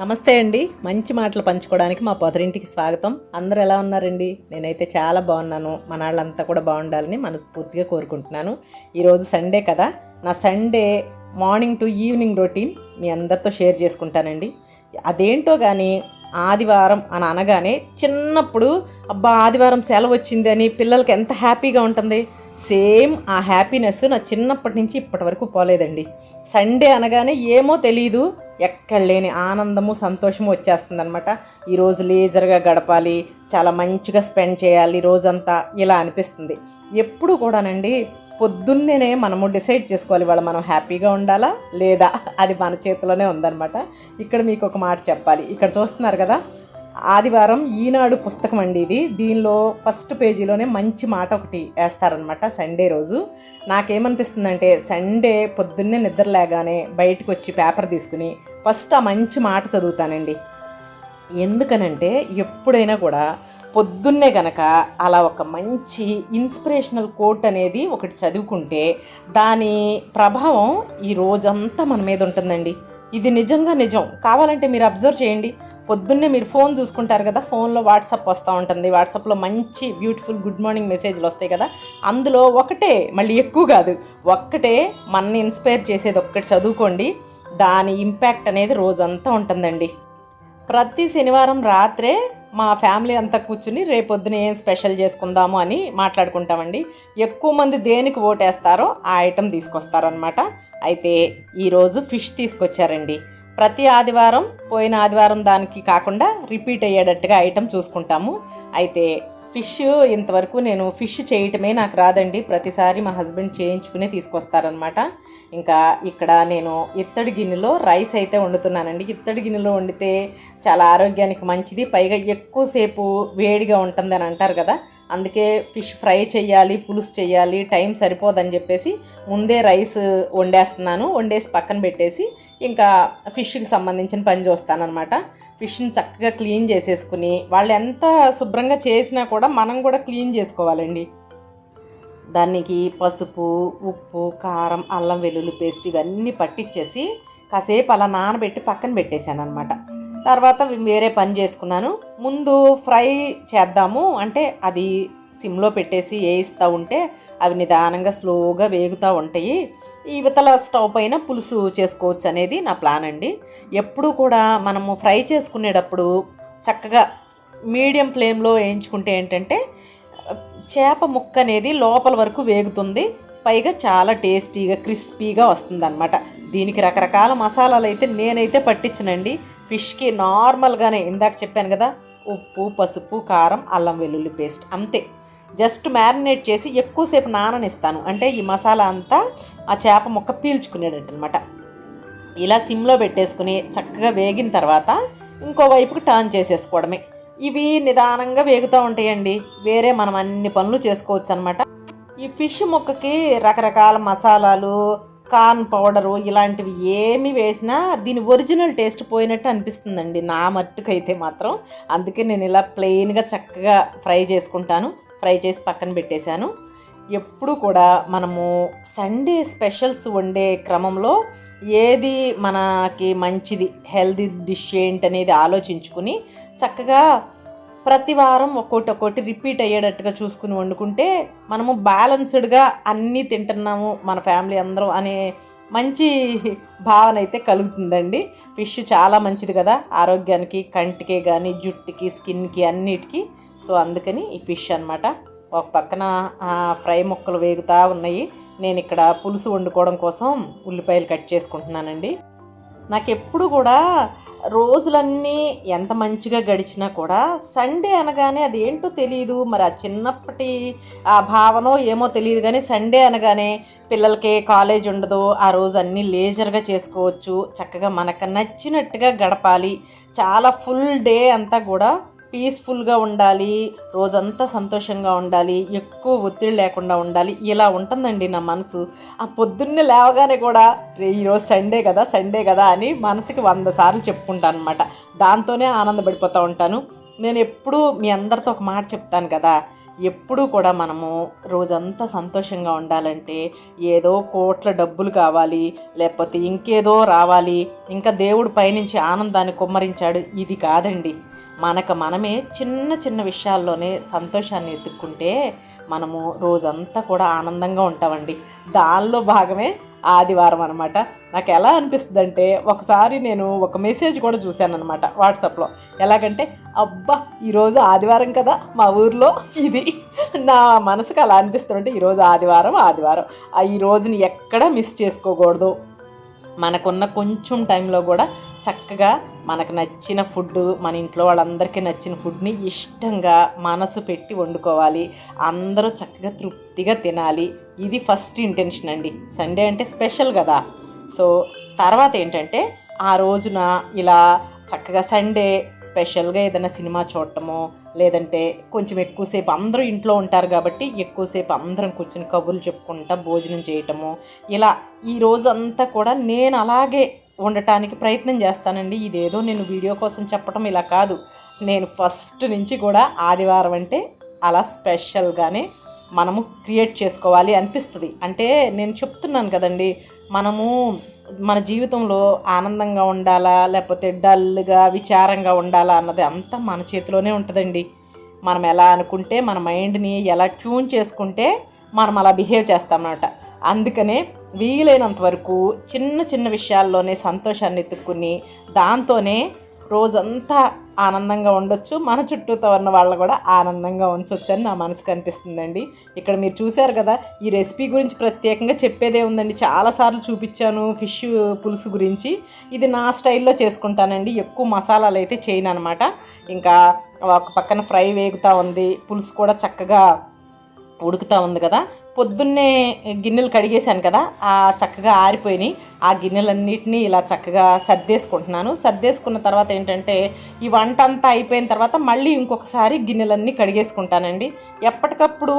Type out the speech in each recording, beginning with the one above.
నమస్తే అండి. మంచి మాటలు పంచుకోవడానికి మా పొదరింటికి స్వాగతం. అందరూ ఎలా ఉన్నారండి? నేనైతే చాలా బాగున్నాను. మన వాళ్ళంతా కూడా బాగుండాలని మనస్ఫూర్తిగా కోరుకుంటున్నాను. ఈరోజు సండే కదా? నా Sunday morning to evening routine మీ అందరితో షేర్ చేసుకుంటానండి. అదేంటో కానీ ఆదివారం అని అనగానే చిన్నప్పుడు అబ్బా ఆదివారం సెలవు వచ్చింది అని పిల్లలకి ఎంత హ్యాపీగా ఉంటుంది. సేమ్ ఆ హ్యాపీనెస్ నా చిన్నప్పటి నుంచి ఇప్పటి వరకు పోలేదండి. సండే అనగానే ఏమో తెలియదు ఎక్కడ లేని ఆనందము సంతోషము వచ్చేస్తుంది అనమాట ఈరోజు లేజర్గా గడపాలి చాలా మంచిగా స్పెండ్ చేయాలి రోజంతా ఇలా అనిపిస్తుంది. ఎప్పుడు కూడానండి పొద్దున్నేనే మనము డిసైడ్ చేసుకోవాలి వాళ్ళ మనం హ్యాపీగా ఉండాలా లేదా అది మన చేతిలోనే ఉందన్నమాట. ఇక్కడ మీకు ఒక మాట చెప్పాలి. ఇక్కడ చూస్తున్నారు కదా ఆదివారం ఈనాడు పుస్తకం అండి ఇది. దీనిలో ఫస్ట్ పేజీలోనే మంచి మాట ఒకటి వేస్తారనమాట సండే రోజు. నాకేమనిపిస్తుందంటే సండే పొద్దున్నే నిద్ర లేగానే బయటకు వచ్చి పేపర్ తీసుకుని ఫస్ట్ ఆ మంచి మాట చదువుతానండి. ఎందుకనంటే ఎప్పుడైనా కూడా పొద్దున్నే గనక అలా ఒక మంచి ఇన్స్పిరేషనల్ కోట్ అనేది ఒకటి చదువుకుంటే దాని ప్రభావం ఈ రోజంతా మన మీద ఉంటుందండి. ఇది నిజంగా నిజం. కావాలంటే మీరు అబ్జర్వ్ చేయండి. పొద్దున్నే మీరు ఫోన్ చూసుకుంటారు కదా ఫోన్లో వాట్సాప్ వస్తూ ఉంటుంది. వాట్సాప్లో మంచి బ్యూటిఫుల్ గుడ్ మార్నింగ్ మెసేజ్లు వస్తాయి కదా అందులో ఒకటే మళ్ళీ ఎక్కువ కాదు ఒక్కటే మనని ఇన్స్పైర్ చేసేది ఒక్కటి చదువుకోండి. దాని ఇంపాక్ట్ అనేది రోజంతా ఉంటుందండి. ప్రతి శనివారం రాత్రే మా ఫ్యామిలీ అంతా కూర్చుని రేపొద్దున ఏం స్పెషల్ చేసుకుందాము అని మాట్లాడుకుంటామండి. ఎక్కువ మంది దేనికి ఓటేస్తారో ఆ ఐటెం తీసుకొస్తారనమాట అయితే ఈరోజు ఫిష్ తీసుకొచ్చారండి. ప్రతి ఆదివారం పోయిన ఆదివారం దానికి కాకుండా రిపీట్ అయ్యేటట్టుగా ఐటెం చూసుకుంటాము. అయితే ఫిష్ ఇంతవరకు నేను ఫిష్ చేయటమే నాకు రాదండి. ప్రతిసారి మా హస్బెండ్ చేయించుకునే తీసుకొస్తారనమాట ఇంకా ఇక్కడ నేను ఇత్తడి గిన్నెలో రైస్ అయితే వండుతున్నానండి. ఇత్తడి గిన్నెలో వండితే చాలా ఆరోగ్యానికి మంచిది. పైగా ఎక్కువసేపు వేడిగా ఉంటుందని అంటారు కదా అందుకే ఫిష్ ఫ్రై చేయాలి పులుసు చేయాలి టైం సరిపోదని చెప్పేసి ముందే రైస్ వండేస్తున్నాను. వండేసి పక్కన పెట్టేసి ఇంకా ఫిష్కి సంబంధించిన పని చూస్తానన్నమాట. ఫిష్ని చక్కగా క్లీన్ చేసేసుకుని వాళ్ళు ఎంత శుభ్రంగా చేసినా కూడా మనం కూడా క్లీన్ చేసుకోవాలండి. దానికి పసుపు ఉప్పు కారం అల్లం వెల్లుల్లి పేస్ట్ ఇవన్నీ పట్టించేసి కాసేపు అలా నానబెట్టి పక్కన పెట్టేశాను అనమాట తర్వాత వేరే పని చేసుకున్నాను. ముందు ఫ్రై చేద్దాము. అంటే అది సిమ్లో పెట్టేసి వేయిస్తూ ఉంటే అవి నిదానంగా స్లోగా వేగుతూ ఉంటాయి. ఇవతల స్టవ్ పైన పులుసు చేసుకోవచ్చు అనేది నా ప్లాన్ అండి. ఎప్పుడు కూడా మనము ఫ్రై చేసుకునేటప్పుడు చక్కగా మీడియం ఫ్లేమ్లో వేయించుకుంటే ఏంటంటే చేప ముక్క అనేది లోపల వరకు వేగుతుంది. పైగా చాలా టేస్టీగా క్రిస్పీగా వస్తుంది దీనికి రకరకాల మసాలాలు అయితే నేనైతే పట్టించనండి. ఫిష్కి నార్మల్గానే ఇందాక చెప్పాను కదా ఉప్పు పసుపు కారం అల్లం వెల్లుల్లి పేస్ట్ అంతే. జస్ట్ మ్యారినేట్ చేసి ఎక్కువసేపు నాననిస్తాను. అంటే ఈ మసాలా అంతా ఆ చేప ముక్క పీల్చుకునేటట్టు అనమాట ఇలా సిమ్లో పెట్టేసుకుని చక్కగా వేగిన తర్వాత ఇంకో వైపుకి టర్న్ చేసేసుకోవడమే. ఇవి నిదానంగా వేగుతూ ఉంటాయండి. వేరే మనం అన్ని పనులు చేసుకోవచ్చు అనమాట ఈ ఫిష్ ముక్కకి రకరకాల మసాలాలు కార్న్ పౌడరు ఇలాంటివి ఏమి వేసినా దీని ఒరిజినల్ టేస్ట్ పోయినట్టు అనిపిస్తుందండి. నా మట్టుకైతే మాత్రం. అందుకే నేను ఇలా ప్లెయిన్గా చక్కగా ఫ్రై చేసుకుంటాను. ఫ్రై చేసి పక్కన పెట్టేశాను. ఎప్పుడు కూడా మనము సండే స్పెషల్స్ వండే క్రమంలో ఏది మనకి మంచిది హెల్దీ డిష్ ఏంటనేది ఆలోచించుకుని చక్కగా ప్రతి వారం ఒక్కోటి ఒక్కోటి రిపీట్ అయ్యేటట్టుగా చూసుకుని వండుకుంటే మనము బ్యాలెన్స్డ్గా అన్నీ తింటున్నాము మన ఫ్యామిలీ అందరం అనే మంచి భావన అయితే కలుగుతుందండి. ఫిష్ చాలా మంచిది కదా. ఆరోగ్యానికి కంటికి కానీ జుట్టుకి స్కిన్కి అన్నిటికీ. సో అందుకని ఈ ఫిష్ అనమాట ఒక పక్కన ఫ్రై ముక్కలు వేగుతూ ఉన్నాయి. నేను ఇక్కడ పులుసు వండుకోవడం కోసం ఉల్లిపాయలు కట్ చేసుకుంటున్నానండి. నాకు ఎప్పుడు కూడా రోజులన్నీ ఎంత మంచిగా గడిచినా కూడా సండే అనగానే అది ఏంటో తెలియదు మరి ఆ చిన్నప్పటి ఆ భావనో ఏమో తెలియదు కానీ సండే అనగానే పిల్లలకి కాలేజ్ ఉండదు. ఆ రోజు అన్నీ లేజర్గా చేసుకోవచ్చు. చక్కగా మనకు నచ్చినట్టుగా గడపాలి. చాలా ఫుల్ డే అంతా కూడా పీస్ఫుల్గా ఉండాలి రోజంతా సంతోషంగా ఉండాలి ఎక్కువ ఒత్తిడి లేకుండా ఉండాలి ఇలా ఉంటుందండి నా మనసు. ఆ పొద్దున్నే లేవగానే కూడా రే ఈరోజు సండే కదా సండే కదా అని మనసుకి వంద సార్లు చెప్పుకుంటాను అనమాట దాంతోనే ఆనందపడిపోతూ ఉంటాను. నేను ఎప్పుడూ మీ అందరితో ఒక మాట చెప్తాను కదా ఎప్పుడూ కూడా మనము రోజంతా సంతోషంగా ఉండాలంటే ఏదో కోట్ల డబ్బులు కావాలి లేకపోతే ఇంకేదో రావాలి ఇంకా దేవుడు పైనుంచి ఆనందాన్ని కుమ్మరించాడు ఇది కాదండి. మనకు మనమే చిన్న చిన్న విషయాల్లోనే సంతోషాన్ని ఎత్తుక్కుంటే మనము రోజంతా కూడా ఆనందంగా ఉంటామండి. దానిలో భాగమే ఆదివారం అనమాట నాకు ఎలా అనిపిస్తుంది అంటే ఒకసారి నేను ఒక మెసేజ్ కూడా చూశాను అనమాట వాట్సాప్లో. ఎలాగంటే అబ్బా ఈరోజు ఆదివారం కదా మా ఊర్లో ఇది నా మనసుకు అలా అనిపిస్తుంటే ఈరోజు ఆదివారం ఆదివారం. ఆ ఈ రోజుని ఎక్కడ మిస్ చేసుకోకూడదు. మనకున్న కొంచెం టైంలో కూడా చక్కగా మనకు నచ్చిన ఫుడ్ మన ఇంట్లో వాళ్ళందరికీ నచ్చిన ఫుడ్ని ఇష్టంగా మనసు పెట్టి వండుకోవాలి. అందరూ చక్కగా తృప్తిగా తినాలి. ఇది ఫస్ట్ ఇంటెన్షన్ అండి. సండే అంటే స్పెషల్ కదా. సో తర్వాత ఏంటంటే ఆ రోజున ఇలా చక్కగా సండే స్పెషల్గా ఏదైనా సినిమా చూడటమో లేదంటే కొంచెం ఎక్కువసేపు అందరూ ఇంట్లో ఉంటారు కాబట్టి ఎక్కువసేపు అందరం కూర్చొని కబుర్లు చెప్పుకుంటా భోజనం చేయటము ఇలా ఈ రోజంతా కూడా నేను అలాగే ఉండటానికి ప్రయత్నం చేస్తానండి. ఇదేదో నేను వీడియో కోసం చెప్పడం ఇలా కాదు. నేను ఫస్ట్ నుంచి కూడా ఆదివారం అంటే అలా స్పెషల్గానే మనము క్రియేట్ చేసుకోవాలి అనిపిస్తుంది. అంటే నేను చెప్తున్నాను కదండి మనము మన జీవితంలో ఆనందంగా ఉండాలా లేకపోతే డల్గా విచారంగా ఉండాలా అన్నది అంతా మన చేతిలోనే ఉంటుందండి. మనం ఎలా అనుకుంటే మన మైండ్ని ఎలా ట్యూన్ చేసుకుంటే మనం అలా బిహేవ్ చేస్తామన్నమాట అందుకనే వీలైనంత వరకు చిన్న చిన్న విషయాల్లోనే సంతోషాన్ని ఎత్తుక్కుని దాంతోనే రోజంతా ఆనందంగా ఉండొచ్చు. మన చుట్టూతో ఉన్న వాళ్ళు కూడా ఆనందంగా ఉంచవచ్చు అని నా మనసుకు అనిపిస్తుందండి. ఇక్కడ మీరు చూశారు కదా ఈ రెసిపీ గురించి ప్రత్యేకంగా చెప్పేదే ఉందండి. చాలాసార్లు చూపించాను ఫిష్ పులుసు గురించి. ఇది నా స్టైల్లో చేసుకుంటానండి. ఎక్కువ మసాలాలు అయితే చేయను అనమాట ఇంకా ఒక పక్కన ఫ్రై వేగుతూ ఉంది. పులుసు కూడా చక్కగా ఉడుకుతూ ఉంది కదా. పొద్దున్నే గిన్నెలు కడిగేశాను కదా ఆ చక్కగా ఆరిపోయినాయి. ఆ గిన్నెలన్నిటినీ ఇలా చక్కగా సర్దేసుకుంటున్నాను. సర్దేసుకున్న తర్వాత ఏంటంటే ఈ వంట అంతా అయిపోయిన తర్వాత మళ్ళీ ఇంకొకసారి గిన్నెలన్నీ కడిగేసుకుంటానండి. ఎప్పటికప్పుడు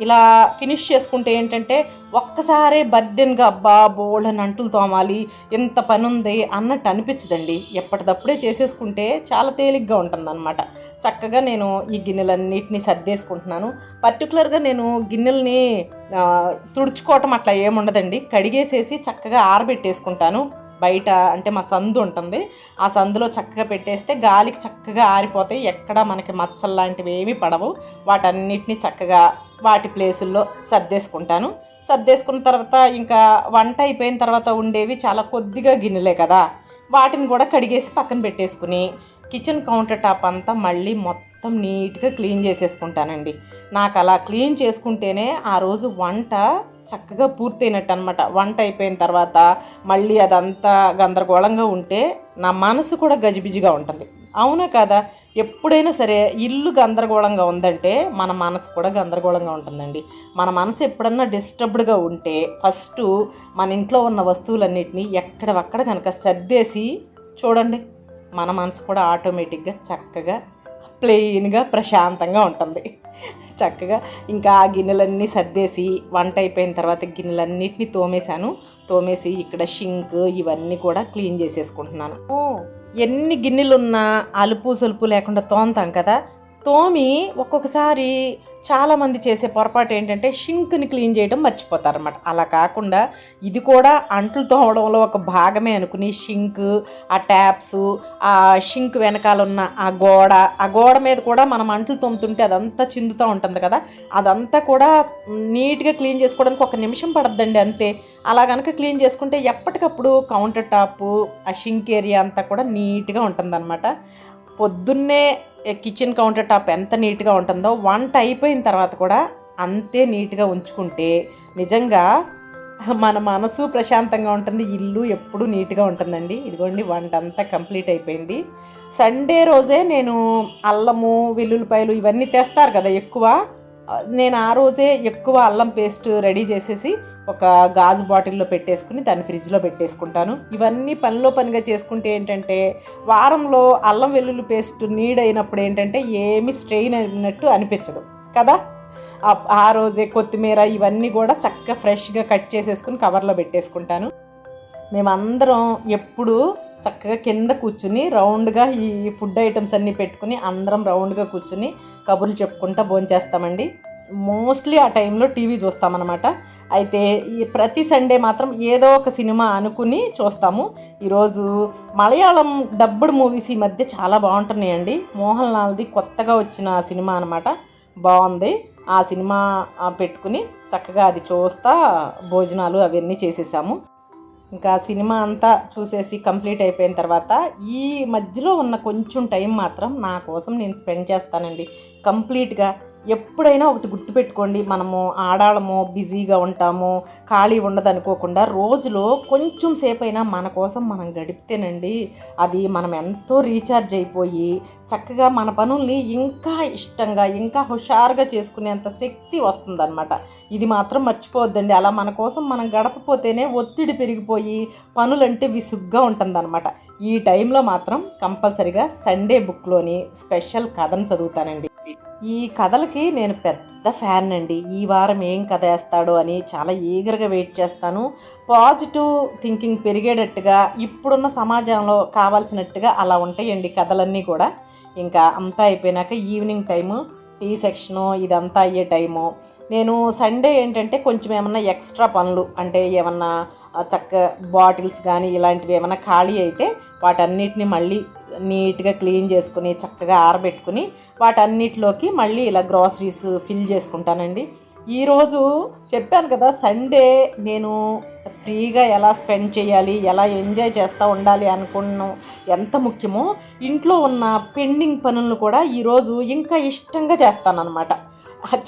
ఇలా ఫినిష్ చేసుకుంటే ఏంటంటే ఒక్కసారే బర్డెన్గా అబ్బా బోల్డని అంటులు తోమాలి ఎంత పని ఉంది అన్నట్టు అనిపించదండి. ఎప్పటికప్పుడే చేసేసుకుంటే చాలా తేలిగ్గా ఉంటుందన్నమాట. చక్కగా నేను ఈ గిన్నెలన్నిటిని సర్దేసుకుంటున్నాను. పర్టికులర్గా నేను గిన్నెల్ని తుడుచుకోవటం అట్లా ఏముండదండి కడిగేసేసి చక్కగా ఆరబెట్టేసుకుంటాను. బయట అంటే మా సందు ఉంటుంది. ఆ సందులో చక్కగా పెట్టేస్తే గాలికి చక్కగా ఆరిపోతాయి. ఎక్కడ మనకి మచ్చలు లాంటివి ఏమీ పడవు. వాటన్నిటిని చక్కగా వాటి ప్లేసుల్లో సర్దేసుకుంటాను. సర్దేసుకున్న తర్వాత ఇంకా వంట అయిపోయిన తర్వాత ఉండేవి చాలా కొద్దిగా గిన్నెలే కదా. వాటిని కూడా కడిగేసి పక్కన పెట్టేసుకుని కిచెన్ కౌంటర్ టాప్ అంతా మళ్ళీ మొత్తం మొత్తం నీట్గా క్లీన్ చేసేసుకుంటానండి. నాకు అలా క్లీన్ చేసుకుంటేనే ఆ రోజు వంట చక్కగా పూర్తయినట్టు అనమాట వంట అయిపోయిన తర్వాత మళ్ళీ అదంతా గందరగోళంగా ఉంటే నా మనసు కూడా గజిబిజిగా ఉంటుంది. అవునా కదా? ఎప్పుడైనా సరే ఇల్లు గందరగోళంగా ఉందంటే మన మనసు కూడా గందరగోళంగా ఉంటుందండి. మన మనసు ఎప్పుడన్నా డిస్టర్బ్డ్గా ఉంటే ఫస్ట్ మన ఇంట్లో ఉన్న వస్తువులన్నిటినీ ఎక్కడవక్కడ కనుక సర్దేసి చూడండి. మన మనసు కూడా ఆటోమేటిక్గా చక్కగా ప్లెయిన్గా ప్రశాంతంగా ఉంటుంది. చక్కగా ఇంకా ఆ గిన్నెలన్నీ సర్దేసి వంట అయిపోయిన తర్వాత గిన్నెలన్నిటిని తోమేశాను. తోమేసి ఇక్కడ షింక్ ఇవన్నీ కూడా క్లీన్ చేసేసుకుంటున్నాను. ఎన్ని గిన్నెలున్నా అలుపు సొలుపు లేకుండా తోముతాం కదా. తోమి ఒక్కొక్కసారి చాలామంది చేసే పొరపాటు ఏంటంటే షింక్ని క్లీన్ చేయడం మర్చిపోతారన్నమాట. అలా కాకుండా ఇది కూడా అంట్లు తోమడంలో ఒక భాగమే అనుకుని షింక్ ఆ ట్యాప్స్ ఆ షింక్ వెనకాల ఉన్న ఆ గోడ ఆ గోడ మీద కూడా మనం అంట్లు తోముతుంటే అదంతా చిందుతూ ఉంటుంది కదా. అదంతా కూడా నీట్గా క్లీన్ చేసుకోవడానికి ఒక నిమిషం పడద్దండి అంతే. అలా కనుక క్లీన్ చేసుకుంటే ఎప్పటికప్పుడు కౌంటర్ టాప్ ఆ షింక్ ఏరియా అంతా కూడా నీట్గా ఉంటుందన్నమాట. పొద్దున్నే కిచెన్ కౌంటర్ టాప్ ఎంత నీట్గా ఉంటుందో వంట అయిపోయిన తర్వాత కూడా అంతే నీట్గా ఉంచుకుంటే నిజంగా మన మనసు ప్రశాంతంగా ఉంటుంది ఇల్లు ఎప్పుడూ నీట్గా ఉంటుందండి. ఇదిగోండి వంట అంతా కంప్లీట్ అయిపోయింది. సండే రోజే నేను అల్లము వెల్లుల్లిపాయలు ఇవన్నీ తెస్తారు కదా ఎక్కువ. నేను ఆ రోజే ఎక్కువ అల్లం పేస్ట్ రెడీ చేసేసి ఒక గాజు బాటిల్లో పెట్టేసుకుని దాన్ని ఫ్రిడ్జ్లో పెట్టేసుకుంటాను. ఇవన్నీ పనిలో పనిగా చేసుకుంటే ఏంటంటే వారంలో అల్లం వెల్లుల్లి పేస్ట్ నీడ్ అయినప్పుడు ఏంటంటే ఏమి స్ట్రెయిన్ అయినట్టు అనిపించదు. కదా? ఆ రోజే కొత్తిమీర ఇవన్నీ కూడా చక్కగా ఫ్రెష్గా కట్ చేసేసుకుని కవర్లో పెట్టేసుకుంటాను. మేమందరం ఎప్పుడు చక్కగా కింద కూర్చుని రౌండ్గా ఈ ఫుడ్ ఐటమ్స్ అన్నీ పెట్టుకుని అందరం రౌండ్గా కూర్చుని కబుర్లు చెప్పుకుంటా భోంచేస్తామండి. మోస్ట్లీ ఆ టైంలో టీవీ చూస్తామన్నమాట. అయితే ఈ ప్రతి సండే మాత్రం ఏదో ఒక సినిమా అనుకుని చూస్తాము. ఈరోజు మలయాళం డబ్బుడ్ మూవీస్ ఈ మధ్య చాలా బాగుంటున్నాయండి. మోహన్ లాల్ది కొత్తగా వచ్చిన సినిమా అనమాట బాగుంది. ఆ సినిమా పెట్టుకుని చక్కగా అది చూస్తా భోజనాలు అవన్నీ చేసేసాము. ఇంకా సినిమా అంతా చూసేసి కంప్లీట్ అయిపోయిన తర్వాత ఈ మధ్యలో ఉన్న కొంచెం టైం మాత్రం నా కోసం నేను స్పెండ్ చేస్తానండి. కంప్లీట్గా ఎప్పుడైనా ఒకటి గుర్తుపెట్టుకోండి మనము ఆడాళ్ళము బిజీగా ఉంటాము ఖాళీ ఉండదు అనుకోకుండా రోజులో కొంచెం సేపు అయినా మన కోసం మనం గడిపితేనండి అది మనం ఎంతో రీఛార్జ్ అయిపోయి చక్కగా మన పనుల్ని ఇంకా ఇష్టంగా ఇంకా హుషారుగా చేసుకునేంత శక్తి వస్తుందన్నమాట. ఇది మాత్రం మర్చిపోవద్దండి. అలా మన కోసం మనం గడపపోతేనే ఒత్తిడి పెరిగిపోయి పనులంటే విసుగ్గా ఉంటుందన్నమాట. ఈ టైంలో మాత్రం కంపల్సరిగా సండే బుక్లోని స్పెషల్ కథను చదువుతానండి. ఈ కథలకి నేను పెద్ద ఫ్యాన్ అండి ఈ వారం ఏం కథ వేస్తాడో అని చాలా ఈగర్గా వెయిట్ చేస్తాను. పాజిటివ్ థింకింగ్ పెరిగేటట్టుగా ఇప్పుడున్న సమాజంలో కావాల్సినట్టుగా అలా ఉంటాయండి కథలన్నీ కూడా. ఇంకా అంతా అయిపోయినాక ఈవినింగ్ టైము టీ సెక్షను ఇదంతా అయ్యే టైము. నేను సండే ఏంటంటే కొంచెం ఏమన్నా ఎక్స్ట్రా పనులు అంటే ఏమన్నా చక్క బాటిల్స్ కానీ ఇలాంటివి ఏమైనా ఖాళీ అయితే వాటన్నిటిని మళ్ళీ నీట్గా క్లీన్ చేసుకుని చక్కగా ఆరబెట్టుకుని వాటన్నిటిలోకి మళ్ళీ ఇలా గ్రాసరీస్ ఫిల్ చేసుకుంటానండి. ఈరోజు చెప్పాను కదా సండే నేను ఫ్రీగా ఎలా స్పెండ్ చేయాలి ఎలా ఎంజాయ్ చేస్తూ ఉండాలి అనుకున్నాం ఎంత ముఖ్యమో ఇంట్లో ఉన్న పెండింగ్ పనులను కూడా ఈరోజు ఇంకా ఇష్టంగా చేస్తానన్నమాట.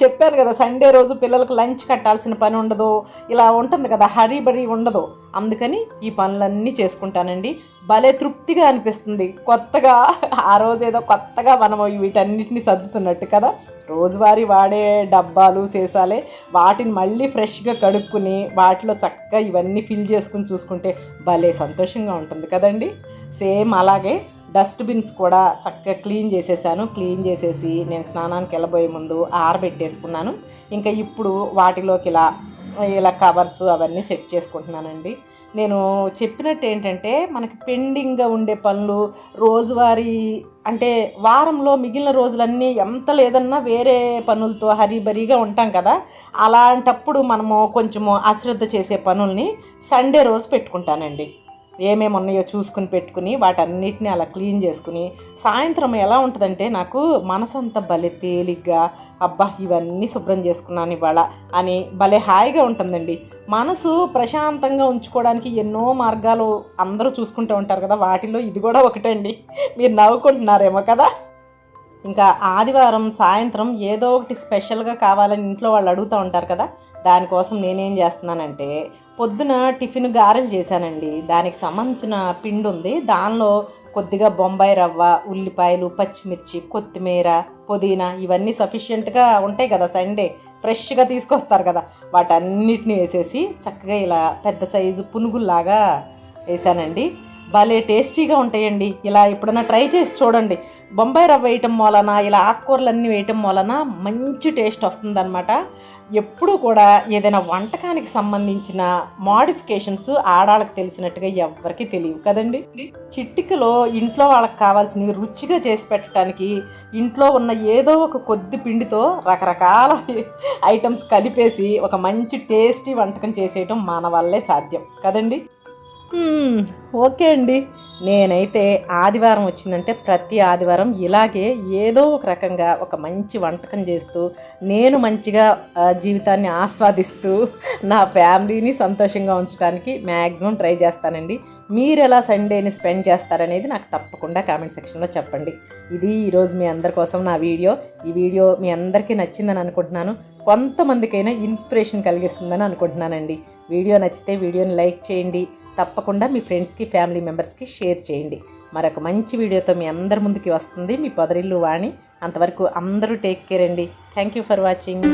చెప్పాను కదా సండే రోజు పిల్లలకు లంచ్ కట్టాల్సిన పని ఉండదు ఇలా ఉంటుంది కదా హరీ బరీ ఉండదు. అందుకని ఈ పనులన్నీ చేసుకుంటానండి. భలే తృప్తిగా అనిపిస్తుంది. కొత్తగా ఆ రోజు ఏదో కొత్తగా మనం వీటన్నిటిని సర్దుతున్నట్టు కదా. రోజువారీ వాడే డబ్బాలు సీసాలే వాటిని మళ్ళీ ఫ్రెష్గా కడుక్కుని వాటిలో చక్కగా ఇవన్నీ ఫిల్ చేసుకుని చూసుకుంటే భలే సంతోషంగా ఉంటుంది కదండి. సేమ్ అలాగే డస్ట్బిన్స్ కూడా చక్కగా క్లీన్ చేసేసాను. క్లీన్ చేసేసి నేను స్నానానికి వెళ్ళబోయే ముందు ఆరబెట్టేసుకున్నాను. ఇంకా ఇప్పుడు వాటిలోకి ఇలా ఇలా కవర్స్ అవన్నీ సెట్ చేసుకుంటున్నానండి. నేను చెప్పినట్టు ఏంటంటే మనకి పెండింగ్గా ఉండే పనులు రోజువారీ అంటే వారంలో మిగిలిన రోజులన్నీ ఎంత లేదన్నా వేరే పనులతో హరీబరీగా ఉంటాం కదా. అలాంటప్పుడు మనము కొంచెము అశ్రద్ధ చేసే పనుల్ని సండే రోజు పెట్టుకుంటానండి. ఏమేమి ఉన్నాయో చూసుకుని పెట్టుకుని వాటన్నిటిని అలా క్లీన్ చేసుకుని సాయంత్రం ఎలా ఉంటుందంటే నాకు మనసంతా భలే తేలిగ్గా అబ్బా ఇవన్నీ శుభ్రం చేసుకున్నాను ఇవాళ అని భలే హాయిగా ఉంటుందండి. మనసు ప్రశాంతంగా ఉంచుకోవడానికి ఎన్నో మార్గాలు అందరూ చూసుకుంటూ ఉంటారు కదా వాటిలో ఇది కూడా ఒకటండి. మీరు నవ్వుకుంటున్నారేమో కదా. ఇంకా ఆదివారం సాయంత్రం ఏదో ఒకటి స్పెషల్గా కావాలని ఇంట్లో వాళ్ళు అడుగుతూ ఉంటారు కదా దానికోసం నేనేం చేస్తున్నానంటే పొద్దున టిఫిన్ గారెలు చేశానండి. దానికి సంబంధించిన పిండి ఉంది. దానిలో కొద్దిగా బొంబాయి రవ్వ ఉల్లిపాయలు పచ్చిమిర్చి కొత్తిమీర పుదీనా ఇవన్నీ సఫిషియెంట్గా ఉంటాయి కదా సండే ఫ్రెష్గా తీసుకొస్తారు కదా. వాటన్నిటిని వేసేసి చక్కగా ఇలా పెద్ద సైజు పునుగుల్లాగా వేసానండి భలే టేస్టీగా ఉంటాయండి. ఇలా ఎప్పుడైనా ట్రై చేసి చూడండి. బొంబాయి రవ్వ వేయటం వలన ఇలా ఆకుకూరలన్నీ వేయటం వలన మంచి టేస్ట్ వస్తుందన్నమాట. ఎప్పుడూ కూడా ఏదైనా వంటకానికి సంబంధించిన మాడిఫికేషన్స్ ఆడాళ్ళకి తెలిసినట్టుగా ఎవరికి తెలియవు కదండి. చిట్టికలో ఇంట్లో వాళ్ళకి కావాల్సినవి రుచిగా చేసి పెట్టడానికి ఇంట్లో ఉన్న ఏదో ఒక కొద్ది పిండితో రకరకాల ఐటమ్స్ కలిపేసి ఒక మంచి టేస్టీ వంటకం చేసేయటం మన వల్లే సాధ్యం కదండి. ఓకే అండి. నేనైతే ఆదివారం వచ్చిందంటే ప్రతి ఆదివారం ఇలాగే ఏదో ఒక రకంగా ఒక మంచి వంటకం చేస్తూ నేను మంచిగా జీవితాన్ని ఆస్వాదిస్తూ నా ఫ్యామిలీని సంతోషంగా ఉంచడానికి మ్యాక్సిమం ట్రై చేస్తానండి. మీరు ఎలా సండేని స్పెండ్ చేస్తారనేది నాకు తప్పకుండా కామెంట్ సెక్షన్లో చెప్పండి. ఇది ఈరోజు మీ అందరి కోసం నా వీడియో. ఈ వీడియో మీ అందరికీ నచ్చిందని అనుకుంటున్నాను. కొంతమందికైనా ఇన్స్పిరేషన్ కలిగిస్తుందని అనుకుంటున్నానండి. వీడియో నచ్చితే వీడియోని లైక్ చేయండి. తప్పకుండా మీ ఫ్రెండ్స్కి ఫ్యామిలీ మెంబర్స్కి షేర్ చేయండి. మరొక మంచి వీడియోతో మీ అందరి ముందుకి వస్తుంది మీ పొదరిల్లు వాణి. అంతవరకు అందరూ టేక్ కేర్ అండి. Thank you for watching.